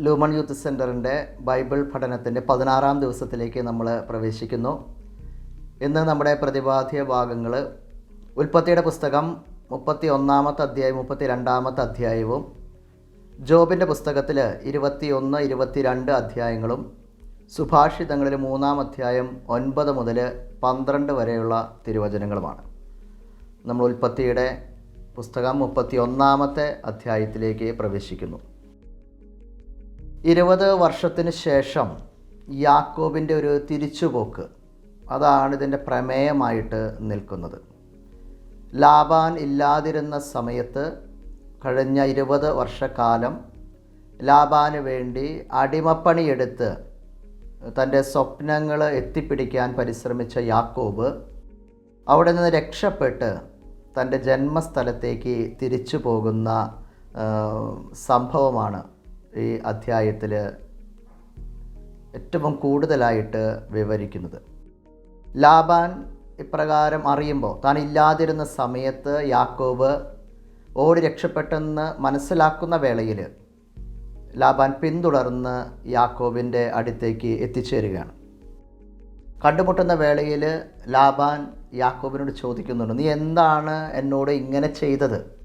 Lumen youth സെന്ററിന്റെ Bible പഠനത്തിന്റെ പതിനാറാം ദിവസത്തിലേക്ക് നമ്മൾ പ്രവേശിക്കുന്നു. ഇന്ന് നമ്മുടെ പ്രതിപാദ്യ ഭാഗങ്ങൾ ഉൽപ്പത്തിയുടെ പുസ്തകം മുപ്പത്തി ഒന്നാമത്തെ അധ്യായം മുപ്പത്തി രണ്ടാമത്തെ അധ്യായവും ജോബിന്റെ പുസ്തകത്തിൽ ഇരുപത്തി ഒന്ന് ഇരുപത്തിരണ്ട് അധ്യായങ്ങളും സുഭാഷിതങ്ങളിൽ മൂന്നാം അധ്യായം ഒൻപത് മുതൽ പന്ത്രണ്ട് വരെയുള്ള തിരുവചനങ്ങളുമാണ്. നമ്മൾ ഉൽപ്പത്തിയുടെ പുസ്തകം മുപ്പത്തി ഒന്നാമത്തെ അധ്യായത്തിലേക്ക് പ്രവേശിക്കുന്നു. ഇരുപത് വർഷത്തിന് ശേഷം യാക്കോബിന്റെ ഒരു തിരിച്ചുപോക്ക് അതാണ് ഇതിന്റെ പ്രമേയമായിട്ട് നിൽക്കുന്നത്. ലാബാൻ ഇല്ലാതിരുന്ന സമയത്ത് കഴിഞ്ഞ ഇരുപത് വർഷക്കാലം ലാബാന് വേണ്ടി അടിമപ്പണിയെടുത്ത് തന്റെ സ്വപ്നങ്ങൾ എത്തിപ്പിടിക്കാൻ പരിശ്രമിച്ച യാക്കോബ് അവിടെ നിന്ന് രക്ഷപ്പെട്ട് തന്റെ ജന്മസ്ഥലത്തേക്ക് തിരിച്ചു പോകുന്ന സംഭവമാണ് ഈ അധ്യായത്തിൽ ഏറ്റവും കൂടുതലായിട്ട് വിവരിക്കുന്നത്. ലാബാൻ ഇപ്രകാരം അറിയുമ്പോൾ താൻ ഇല്ലാതിരുന്ന സമയത്ത് യാക്കോബ് ഓടി രക്ഷപ്പെട്ടെന്ന് മനസ്സിലാക്കുന്ന വേളയിൽ ലാബാൻ പിന്തുടർന്ന് യാക്കോബിന്റെ അടുത്തേക്ക് എത്തിച്ചേരുകയാണ്. കണ്ടുമുട്ടുന്ന വേളയിൽ ലാബാൻ യാക്കോബിനോട് ചോദിക്കുന്നുണ്ട് നീ എന്താണ് എന്നോട് ഇങ്ങനെ ചെയ്തത്?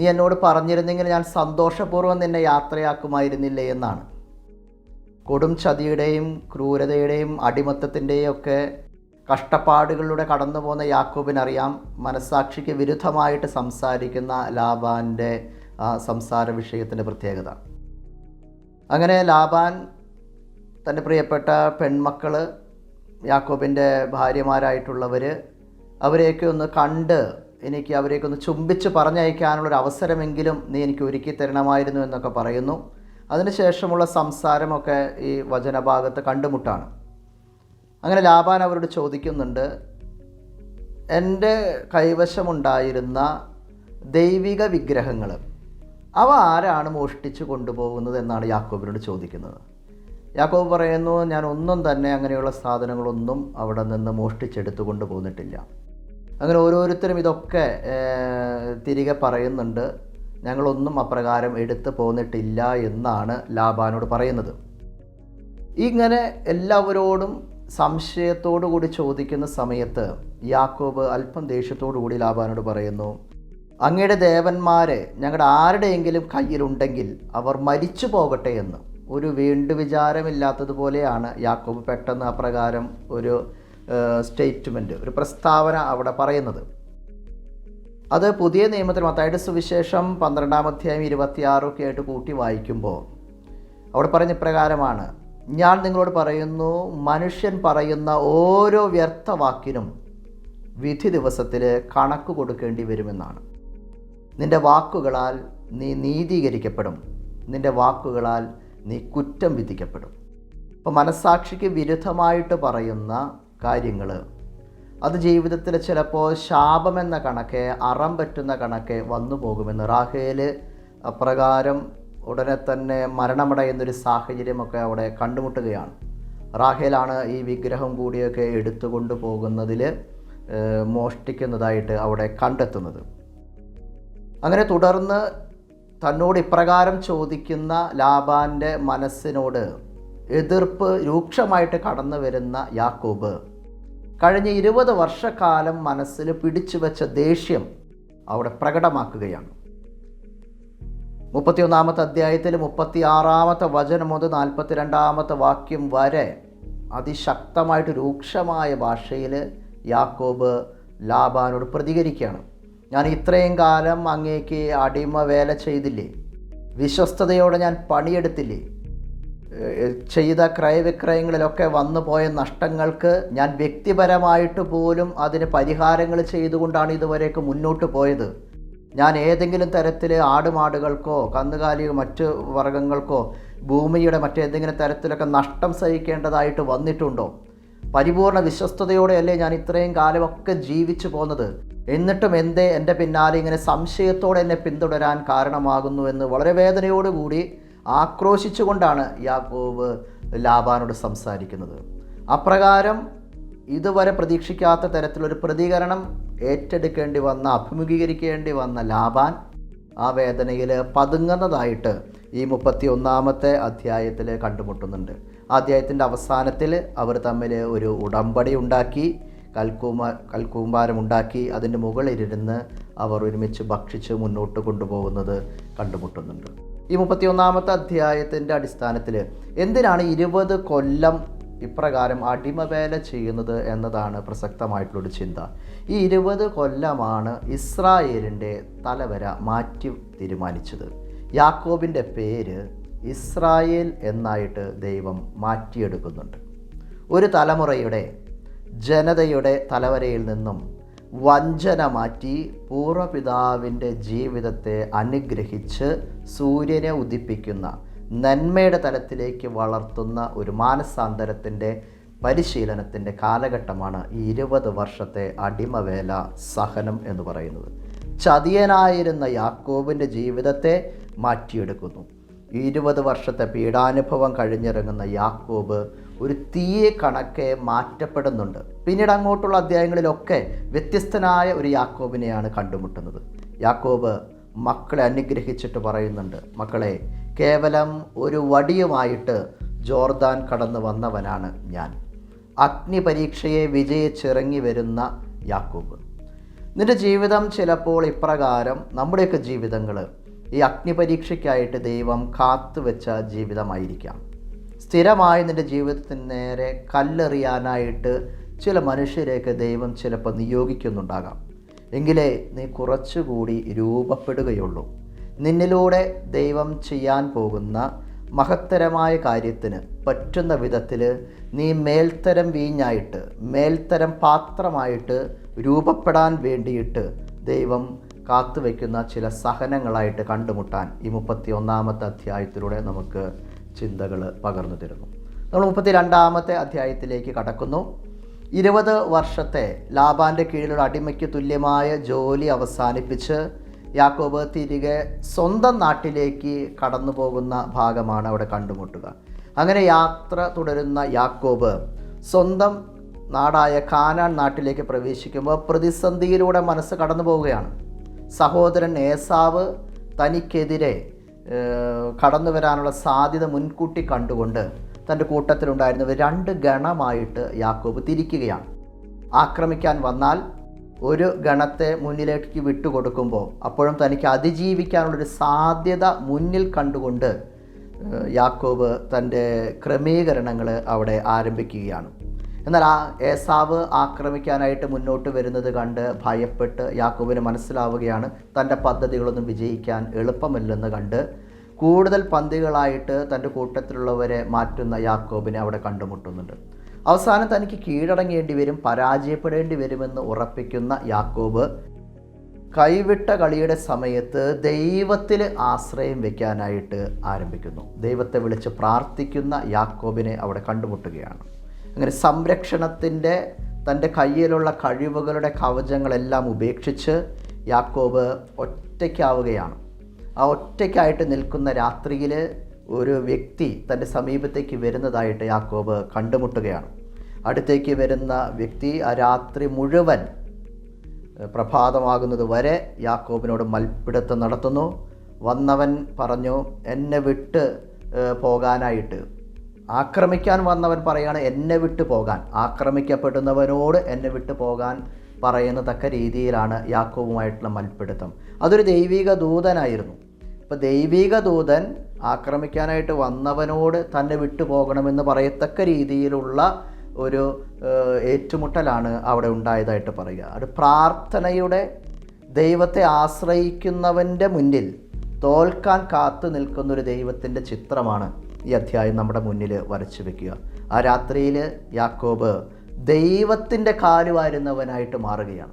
നീ എന്നോട് പറഞ്ഞിരുന്നെങ്കിൽ ഞാൻ സന്തോഷപൂർവം നിന്നെ യാത്രയാക്കുമായിരുന്നില്ലേ എന്നാണ്. കൊടും ചതിയുടെയും ക്രൂരതയുടെയും അടിമത്തത്തിന്റെയും ഒക്കെ കഷ്ടപ്പാടുകളിലൂടെ കടന്നു പോകുന്ന യാക്കോബിനറിയാം മനസ്സാക്ഷിക്ക് വിരുദ്ധമായിട്ട് സംസാരിക്കുന്ന ലാബാന്റെ സംസാര വിഷയത്തിന്റെ പ്രത്യേകത. അങ്ങനെ ലാബാൻ തന്റെ പ്രിയപ്പെട്ട പെൺമക്കൾ യാക്കോബിന്റെ ഭാര്യമാരായിട്ടുള്ളവർ അവരെയൊക്കെ ഒന്ന് കണ്ട് എനിക്ക് അവരെയൊക്കെ ഒന്ന് ചുംബിച്ച് പറഞ്ഞയക്കാനുള്ളൊരു അവസരമെങ്കിലും നീ എനിക്ക് ഒരുക്കി തരണമായിരുന്നു എന്നൊക്കെ പറയുന്നു. അതിനുശേഷമുള്ള സംസാരമൊക്കെ ഈ വചനഭാഗത്ത് കണ്ടുമുട്ടാണ്. അങ്ങനെ ലാബാൻ അവരോട് ചോദിക്കുന്നുണ്ട് എന്റെ കൈവശമുണ്ടായിരുന്ന ദൈവിക വിഗ്രഹങ്ങൾ അവ ആരാണ് മോഷ്ടിച്ചു കൊണ്ടുപോകുന്നത് എന്നാണ് യാക്കോബിനോട് ചോദിക്കുന്നത്. യാക്കോബ് പറയുന്നു ഞാൻ ഒന്നും തന്നെ അങ്ങനെയുള്ള സാധനങ്ങളൊന്നും അവിടെ നിന്ന് മോഷ്ടിച്ചെടുത്തു കൊണ്ടുപോന്നിട്ടില്ല അങ്ങനെ ഓരോരുത്തരും ഇതൊക്കെ തിരികെ പറയുന്നുണ്ട്. ഞങ്ങളൊന്നും അപ്രകാരം എടുത്തു പോന്നിട്ടില്ല എന്നാണ് ലാബാനോട് പറയുന്നത്. ഇങ്ങനെ എല്ലാവരോടും സംശയത്തോടു കൂടി ചോദിക്കുന്ന സമയത്ത് യാക്കോബ് അല്പം ദേഷ്യത്തോടു കൂടി ലാബാനോട് പറയുന്നു അങ്ങയുടെ ദേവന്മാരെ ഞങ്ങളുടെ ആരുടെയെങ്കിലും കയ്യിലുണ്ടെങ്കിൽ അവർ മരിച്ചു പോകട്ടെ എന്ന്. ഒരു വീണ്ടു വിചാരമില്ലാത്തതുപോലെയാണ് യാക്കോബ് പെട്ടെന്ന് അപ്രകാരം ഒരു സ്റ്റേറ്റ്മെന്റ് ഒരു പ്രസ്താവന അവിടെ പറയുന്നത്. അത് പുതിയ നിയമത്തിൽ മത്തായുടെ സുവിശേഷം പന്ത്രണ്ടാം അധ്യായം ഇരുപത്തിയാറൊക്കെ ആയിട്ട് കൂട്ടി വായിക്കുമ്പോൾ അവിടെ പറഞ്ഞ പ്രകാരമാണ് ഞാൻ നിങ്ങളോട് പറയുന്നു മനുഷ്യൻ പറയുന്ന ഓരോ വ്യർത്ഥ വാക്കിനും വിധി ദിവസത്തിൽ കണക്ക് കൊടുക്കേണ്ടി വരുമെന്നാണ്. നിന്റെ വാക്കുകളാൽ നീ നീതീകരിക്കപ്പെടും നിന്റെ വാക്കുകളാൽ നീ കുറ്റം വിധിക്കപ്പെടും. അപ്പോൾ മനസ്സാക്ഷിക്ക് വിരുദ്ധമായിട്ട് പറയുന്ന കാര്യങ്ങൾ അത് ജീവിതത്തിൽ ചിലപ്പോൾ ശാപമെന്ന കണക്കെ അറം പറ്റുന്ന കണക്കെ വന്നു പോകുമെന്ന് റാഹേൽ അപ്രകാരം ഉടനെ തന്നെ മരണമടയുന്നൊരു സാഹചര്യമൊക്കെ അവിടെ കണ്ടുമുട്ടുകയാണ്. റാഹേലാണ് ഈ വിഗ്രഹം കൂടിയൊക്കെ എടുത്തുകൊണ്ട് പോകുന്നതിൽ മോഷ്ടിക്കുന്നതായിട്ട് അവിടെ കണ്ടെത്തുന്നത്. അങ്ങനെ തുടർന്ന് തന്നോട് ഇപ്രകാരം ചോദിക്കുന്ന ലാബാന്റെ മനസ്സിനോട് എതിർപ്പ് രൂക്ഷമായിട്ട് കടന്നു വരുന്ന യാക്കോബ് കഴിഞ്ഞ ഇരുപത് വർഷക്കാലം മനസ്സിൽ പിടിച്ചു വെച്ച ദേഷ്യം അവിടെ പ്രകടമാക്കുകയാണ്. മുപ്പത്തിയൊന്നാമത്തെ അധ്യായത്തിൽ മുപ്പത്തി ആറാമത്തെ വചനം മുതൽ നാൽപ്പത്തിരണ്ടാമത്തെ വാക്യം വരെ അതിശക്തമായിട്ട് രൂക്ഷമായ ഭാഷയിൽ യാക്കോബ് ലാബാനോട് പ്രതികരിക്കുകയാണ്. ഞാൻ ഇത്രയും കാലം അങ്ങേക്ക് അടിമ വേല ചെയ്തില്ലേ? വിശ്വസ്തയോടെ ഞാൻ പണിയെടുത്തില്ലേ? ചെയ്ത ക്രയവിക്രയങ്ങളിലൊക്കെ വന്നു പോയ നഷ്ടങ്ങൾക്ക് ഞാൻ വ്യക്തിപരമായിട്ട് പോലും അതിന് പരിഹാരങ്ങൾ ചെയ്തുകൊണ്ടാണ് ഇതുവരേക്ക് മുന്നോട്ട് പോയത്. ഞാൻ ഏതെങ്കിലും തരത്തിൽ ആടുമാടുകൾക്കോ കന്നുകാലിയോ മറ്റ് വർഗങ്ങൾക്കോ ഭൂമിയുടെ മറ്റേതെങ്കിലും തരത്തിലൊക്കെ നഷ്ടം സഹിക്കേണ്ടതായിട്ട് വന്നിട്ടുണ്ടോ? പരിപൂർണ വിശ്വസ്തയോടെയല്ലേ ഞാൻ ഇത്രയും കാലമൊക്കെ ജീവിച്ചു പോന്നത്. എന്നിട്ടും എന്തേ എന്റെ പിന്നാലെ ഇങ്ങനെ സംശയത്തോടെ എന്നെ പിന്തുടരാൻ കാരണമാകുന്നു എന്ന് വളരെ വേദനയോടുകൂടി ആക്രോശിച്ചുകൊണ്ടാണ് യാക്കോബ് ലാബാനോട് സംസാരിക്കുന്നത്. അപ്രകാരം ഇതുവരെ പ്രതീക്ഷിക്കാത്ത തരത്തിലൊരു പ്രതികരണം ഏറ്റെടുക്കേണ്ടി വന്ന അഭിമുഖീകരിക്കേണ്ടി വന്ന ലാബാൻ ആ വേദനയിൽ പതുങ്ങുന്നതായിട്ട് ഈ മുപ്പത്തി ഒന്നാമത്തെ അധ്യായത്തിൽ കണ്ടുമുട്ടുന്നുണ്ട്. അധ്യായത്തിന്റെ അവസാനത്തിൽ അവർ തമ്മിൽ ഒരു ഉടമ്പടി ഉണ്ടാക്കി കൽക്കൂമ കൽക്കൂമ്പാരം ഉണ്ടാക്കി അതിന്റെ മുകളിലിരുന്ന് അവർ ഒരുമിച്ച് ഭക്ഷിച്ച് മുന്നോട്ട് കൊണ്ടുപോകുന്നത് കണ്ടുമുട്ടുന്നുണ്ട്. ഈ മുപ്പത്തിയൊന്നാമത്തെ അധ്യായത്തിന്റെ അടിസ്ഥാനത്തിൽ എന്തിനാണ് ഇരുപത് കൊല്ലം ഇപ്രകാരം അടിമവേല ചെയ്യുന്നത് എന്നതാണ് പ്രസക്തമായിട്ടുള്ളൊരു ചിന്ത. ഈ ഇരുപത് കൊല്ലമാണ് ഇസ്രായേലിന്റെ തലവര മാറ്റി തീരുമാനിച്ചത്. യാക്കോബിന്റെ പേര് ഇസ്രായേൽ എന്നായിട്ട് ദൈവം മാറ്റിയെടുക്കുന്നുണ്ട്. ഒരു തലമുറയുടെ ജനതയുടെ തലവരയിൽ നിന്നും വഞ്ചന മാറ്റി പൂർവപിതാവിന്റെ ജീവിതത്തെ അനുഗ്രഹിച്ച് സൂര്യനെ ഉദിപ്പിക്കുന്ന നന്മയുടെ തലത്തിലേക്ക് വളർത്തുന്ന ഒരു മാനസാന്തരത്തിന്റെ പരിശീലനത്തിന്റെ കാലഘട്ടമാണ് ഈ ഇരുപത് വർഷത്തെ അടിമവേല സഹനം എന്ന് പറയുന്നത്. ചതിയനായിരുന്ന യാക്കോബിന്റെ ജീവിതത്തെ മാറ്റിയെടുക്കുന്നു. ഇരുപത് വർഷത്തെ പീഡാനുഭവം കഴിഞ്ഞിറങ്ങുന്ന യാക്കോബ് ഒരു തീയെ കണക്കെ മാറ്റപ്പെടുന്നുണ്ട്. പിന്നീട് അങ്ങോട്ടുള്ള അധ്യായങ്ങളിലൊക്കെ വ്യത്യസ്തനായ ഒരു യാക്കോബിനെയാണ് കണ്ടുമുട്ടുന്നത്. യാക്കോബ് മക്കളെ അനുഗ്രഹിച്ചിട്ട് പറയുന്നുണ്ട് മക്കളെ കേവലം ഒരു വടിയുമായിട്ട് ജോർദാൻ കടന്നു വന്നവനാണ് ഞാൻ. അഗ്നി പരീക്ഷയെ വിജയിച്ചിറങ്ങി വരുന്ന യാക്കോബ്. നിന്റെ ജീവിതം ചിലപ്പോൾ ഇപ്രകാരം നമ്മുടെയൊക്കെ ജീവിതങ്ങൾ ഈ അഗ്നിപരീക്ഷയ്ക്കായിട്ട് ദൈവം കാത്തുവെച്ച ജീവിതമായിരിക്കാം. സ്ഥിരമായി നിന്റെ ജീവിതത്തിന് നേരെ കല്ലെറിയാനായിട്ട് ചില മനുഷ്യരെയൊക്കെ ദൈവം ചിലപ്പോൾ നിയോഗിക്കുന്നുണ്ടാകാം. എങ്കിലേ നീ കുറച്ചുകൂടി രൂപപ്പെടുകയുള്ളൂ. നിന്നിലൂടെ ദൈവം ചെയ്യാൻ പോകുന്ന മഹത്തരമായ കാര്യത്തിന് പറ്റുന്ന വിധത്തിൽ നീ മേൽത്തരം വീഞ്ഞായിട്ട് മേൽത്തരം പാത്രമായിട്ട് രൂപപ്പെടാൻ വേണ്ടിയിട്ട് ദൈവം കാത്തുവെക്കുന്ന ചില സഹനങ്ങളായിട്ട് കണ്ടുമുട്ടാൻ ഈ മുപ്പത്തി ഒന്നാമത്തെ അധ്യായത്തിലൂടെ നമുക്ക് ചിന്തകൾ പകർന്നു തരുന്നു. നമ്മൾ മുപ്പത്തി രണ്ടാമത്തെ അധ്യായത്തിലേക്ക് കടക്കുന്നു. ഇരുപത് വർഷത്തെ ലാബാന്റെ കീഴിലുള്ള അടിമയ്ക്ക് തുല്യമായ ജോലി അവസാനിപ്പിച്ച് യാക്കോബ് തിരികെ സ്വന്തം നാട്ടിലേക്ക് കടന്നു പോകുന്ന ഭാഗമാണ് അവിടെ കണ്ടുമുട്ടുക. അങ്ങനെ യാത്ര തുടരുന്ന യാക്കോബ് സ്വന്തം നാടായ കാനാൻ നാട്ടിലേക്ക് പ്രവേശിക്കുമ്പോൾ പ്രതിസന്ധിയിലൂടെ മനസ്സ് കടന്നു പോവുകയാണ് സഹോദരൻ ഏസാവ് തനിക്കെതിരെ കടന്നു വരാനുള്ള സാധ്യത മുൻകൂട്ടി കണ്ടുകൊണ്ട് തന്റെ കൂട്ടത്തിലുണ്ടായിരുന്നവർ രണ്ട് ഗണമായിട്ട് യാക്കോബ് തിരിക്കുകയാണ്. ആക്രമിക്കാൻ വന്നാൽ ഒരു ഗണത്തെ മുന്നിലേക്ക് വിട്ടുകൊടുക്കുമ്പോൾ അപ്പോഴും തനിക്ക് അതിജീവിക്കാനുള്ളൊരു സാധ്യത മുന്നിൽ കണ്ടുകൊണ്ട് യാക്കോബ് തന്റെ ക്രമീകരണങ്ങൾ അവിടെ ആരംഭിക്കുകയാണ്. എന്നാൽ ആ ഏസാവ് ആക്രമിക്കാനായിട്ട് മുന്നോട്ട് വരുന്നത് കണ്ട് ഭയപ്പെട്ട് യാക്കോബിന് മനസ്സിലാവുകയാണ് തന്റെ പദ്ധതികളൊന്നും വിജയിക്കാൻ എളുപ്പമല്ലെന്ന് കണ്ട് കൂടുതൽ പന്തികളായിട്ട് തന്റെ കൂട്ടത്തിലുള്ളവരെ മാറ്റുന്ന യാക്കോബിനെ അവിടെ കണ്ടുമുട്ടുന്നുണ്ട്. അവസാനം തനിക്ക് കീഴടങ്ങേണ്ടി വരും പരാജയപ്പെടേണ്ടി വരുമെന്ന് ഉറപ്പിക്കുന്ന യാക്കോബ് കൈവിട്ട കളിയുടെ സമയത്ത് ദൈവത്തിൽ ആശ്രയം വെക്കാനായിട്ട് ആരംഭിക്കുന്നു. ദൈവത്തെ വിളിച്ച് പ്രാർത്ഥിക്കുന്ന യാക്കോബിനെ അവിടെ കണ്ടുമുട്ടുകയാണ്. അങ്ങനെ സംരക്ഷണത്തിന്റെ തന്റെ കയ്യിലുള്ള കഴിവുകളുടെ കവചങ്ങളെല്ലാം ഉപേക്ഷിച്ച് യാക്കോബ് ഒറ്റയ്ക്കാവുകയാണ്. ആ ഒറ്റയ്ക്കായിട്ട് നിൽക്കുന്ന രാത്രിയിൽ ഒരു വ്യക്തി തന്റെ സമീപത്തേക്ക് വരുന്നതായിട്ട് യാക്കോബ് കണ്ടുമുട്ടുകയാണ്. അടുത്തേക്ക് വരുന്ന വ്യക്തി ആ രാത്രി മുഴുവൻ പ്രഭാതമാകുന്നത് വരെ യാക്കോബിനോട് മൽപ്പിടുത്തം നടത്തുന്നു. വന്നവൻ പറഞ്ഞു എന്നെ വിട്ട് പോകാനായിട്ട്. ആക്രമിക്കാൻ വന്നവൻ പറയുകയാണ് എന്നെ വിട്ടു പോകാൻ. ആക്രമിക്കപ്പെടുന്നവനോട് എന്നെ വിട്ടു പോകാൻ പറയുന്ന തക്ക രീതിയിലാണ് യാക്കോബുമായിട്ടുള്ള മൽപ്പിടുത്തം. അതൊരു ദൈവിക ദൂതനായിരുന്നു. ഇപ്പം ദൈവിക ദൂതൻ ആക്രമിക്കാനായിട്ട് വന്നവനോട് തന്നെ വിട്ടു പോകണമെന്ന് പറയത്തക്ക രീതിയിലുള്ള ഒരു ഏറ്റുമുട്ടലാണ് അവിടെ ഉണ്ടായതായിട്ട് പറയുക. അത് പ്രാർത്ഥനയുടെ ദൈവത്തെ ആശ്രയിക്കുന്നവന്റെ മുന്നിൽ തോൽക്കാൻ കാത്തു നിൽക്കുന്നൊരു ദൈവത്തിന്റെ ചിത്രമാണ് ഈ അധ്യായം നമ്മുടെ മുന്നിൽ വരച്ചു വെക്കുക. ആ രാത്രിയിൽ യാക്കോബ് ദൈവത്തിന്റെ കാലുവാരുന്നവനായിട്ട് മാറുകയാണ്.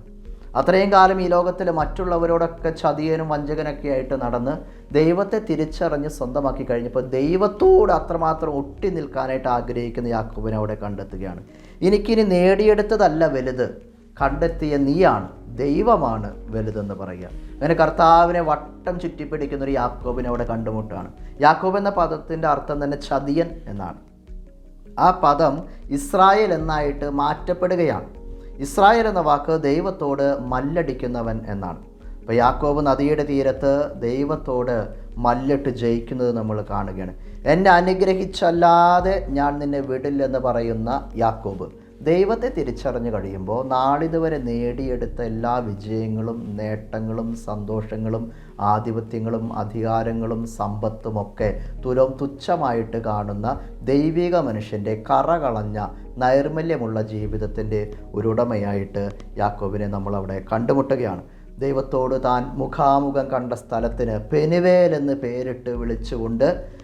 അത്രയും കാലം ഈ ലോകത്തിൽ മറ്റുള്ളവരോടൊക്കെ ചതിയനും വഞ്ചകനൊക്കെ ആയിട്ട് നടന്ന് ദൈവത്തെ തിരിച്ചറിഞ്ഞ് സ്വന്തമാക്കി കഴിഞ്ഞപ്പോൾ ദൈവത്തോട് അത്രമാത്രം ഒട്ടി നിൽക്കാനായിട്ട് ആഗ്രഹിക്കുന്ന യാക്കോബിനെ അവിടെ കണ്ടെത്തുകയാണ്. എനിക്കിനി നേടിയെടുത്തതല്ല വലുത്. കണ്ടെത്തിയ നീയാണ് ദൈവമാണ് വലുതെന്ന് പറയുക. അങ്ങനെ കർത്താവിനെ വട്ടം ചുറ്റിപ്പിടിക്കുന്ന ഒരു യാക്കോബിനെ അവിടെ കണ്ടുമുട്ടാണ് യാക്കോബ് എന്ന പദത്തിന്റെ അർത്ഥം തന്നെ ചതിയൻ എന്നാണ്. ആ പദം ഇസ്രായേൽ എന്നായിട്ട് മാറ്റപ്പെടുകയാണ്. ഇസ്രായേൽ എന്ന വാക്ക് ദൈവത്തോട് മല്ലടിക്കുന്നവൻ എന്നാണ്. അപ്പോൾ യാക്കോബ് നദിയുടെ തീരത്ത് ദൈവത്തോട് മല്ലിട്ട് ജയിക്കുന്നത് നമ്മൾ കാണുകയാണ്. എന്നെ അനുഗ്രഹിച്ചല്ലാതെ ഞാൻ നിന്നെ വിടില്ലെന്ന് പറയുന്ന യാക്കോബ്. ദൈവത്തെ തിരിച്ചറിഞ്ഞു കഴിയുമ്പോൾ നാളിതുവരെ നേടിയെടുത്ത എല്ലാ വിജയങ്ങളും നേട്ടങ്ങളും സന്തോഷങ്ങളും ആധിപത്യങ്ങളും അധികാരങ്ങളും സമ്പത്തുമൊക്കെ തുലം തുച്ഛമായിട്ട് കാണുന്ന ദൈവിക മനുഷ്യന്റെ കറകളഞ്ഞ നൈർമല്യമുള്ള ജീവിതത്തിന്റെ ഒരുടമയായിട്ട് യാക്കോബിനെ നമ്മളവിടെ കണ്ടുമുട്ടുകയാണ്. ദൈവത്തോട് താൻ മുഖാമുഖം കണ്ട സ്ഥലത്തിന് പെനുവേൽ എന്ന് പേരിട്ട് വിളിച്ചുകൊണ്ട്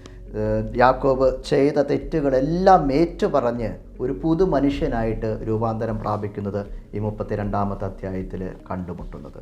യാക്കോബ് ചെയ്ത തെറ്റുകളെല്ലാം ഏറ്റുപറഞ്ഞ് ഒരു പുതു മനുഷ്യനായിട്ട് രൂപാന്തരം പ്രാപിക്കുന്നത് ഈ മുപ്പത്തിരണ്ടാമത്തെ അധ്യായത്തിൽ കണ്ടുമുട്ടുന്നത്.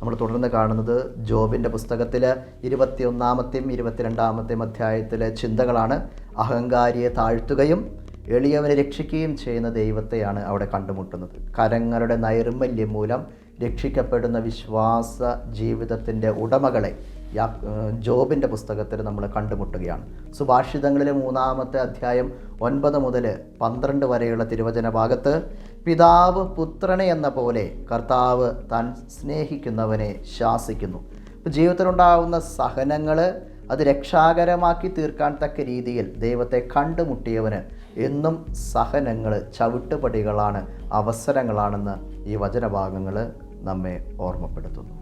നമ്മൾ തുടർന്ന് കാണുന്നത് ജോബിന്റെ പുസ്തകത്തിൽ ഇരുപത്തിയൊന്നാമത്തെയും ഇരുപത്തിരണ്ടാമത്തെയും അധ്യായത്തിലെ ചിന്തകളാണ്. അഹങ്കാരിയെ താഴ്ത്തുകയും എളിയവനെ രക്ഷിക്കുകയും ചെയ്യുന്ന ദൈവത്തെയാണ് അവിടെ കണ്ടുമുട്ടുന്നത്. കരങ്ങളുടെ നൈർമല്യം മൂലം രക്ഷിക്കപ്പെടുന്ന വിശ്വാസ ജീവിതത്തിന്റെ ഉടമകളെ യാ- ജോബിന്റെ പുസ്തകത്തിൽ നമ്മൾ കണ്ടുമുട്ടുകയാണ്. സുഭാഷിതങ്ങളിലെ മൂന്നാമത്തെ അധ്യായം ഒൻപത് മുതൽ പന്ത്രണ്ട് വരെയുള്ള തിരുവചന ഭാഗത്ത് പിതാവ് പുത്രനെ എന്ന പോലെ കർത്താവ് താൻ സ്നേഹിക്കുന്നവനെ ശാസിക്കുന്നു. ഇപ്പോൾ ജീവിതത്തിലുണ്ടാകുന്ന സഹനങ്ങൾ അത് രക്ഷാകരമാക്കി തീർക്കാൻ തക്ക രീതിയിൽ ദൈവത്തെ കണ്ടുമുട്ടിയവന് എന്നും സഹനങ്ങൾ ചവിട്ടുപടികളാണ് അവസരങ്ങളാണെന്ന് ഈ വചനഭാഗങ്ങൾ നമ്മെ ഓർമ്മപ്പെടുത്തുന്നു.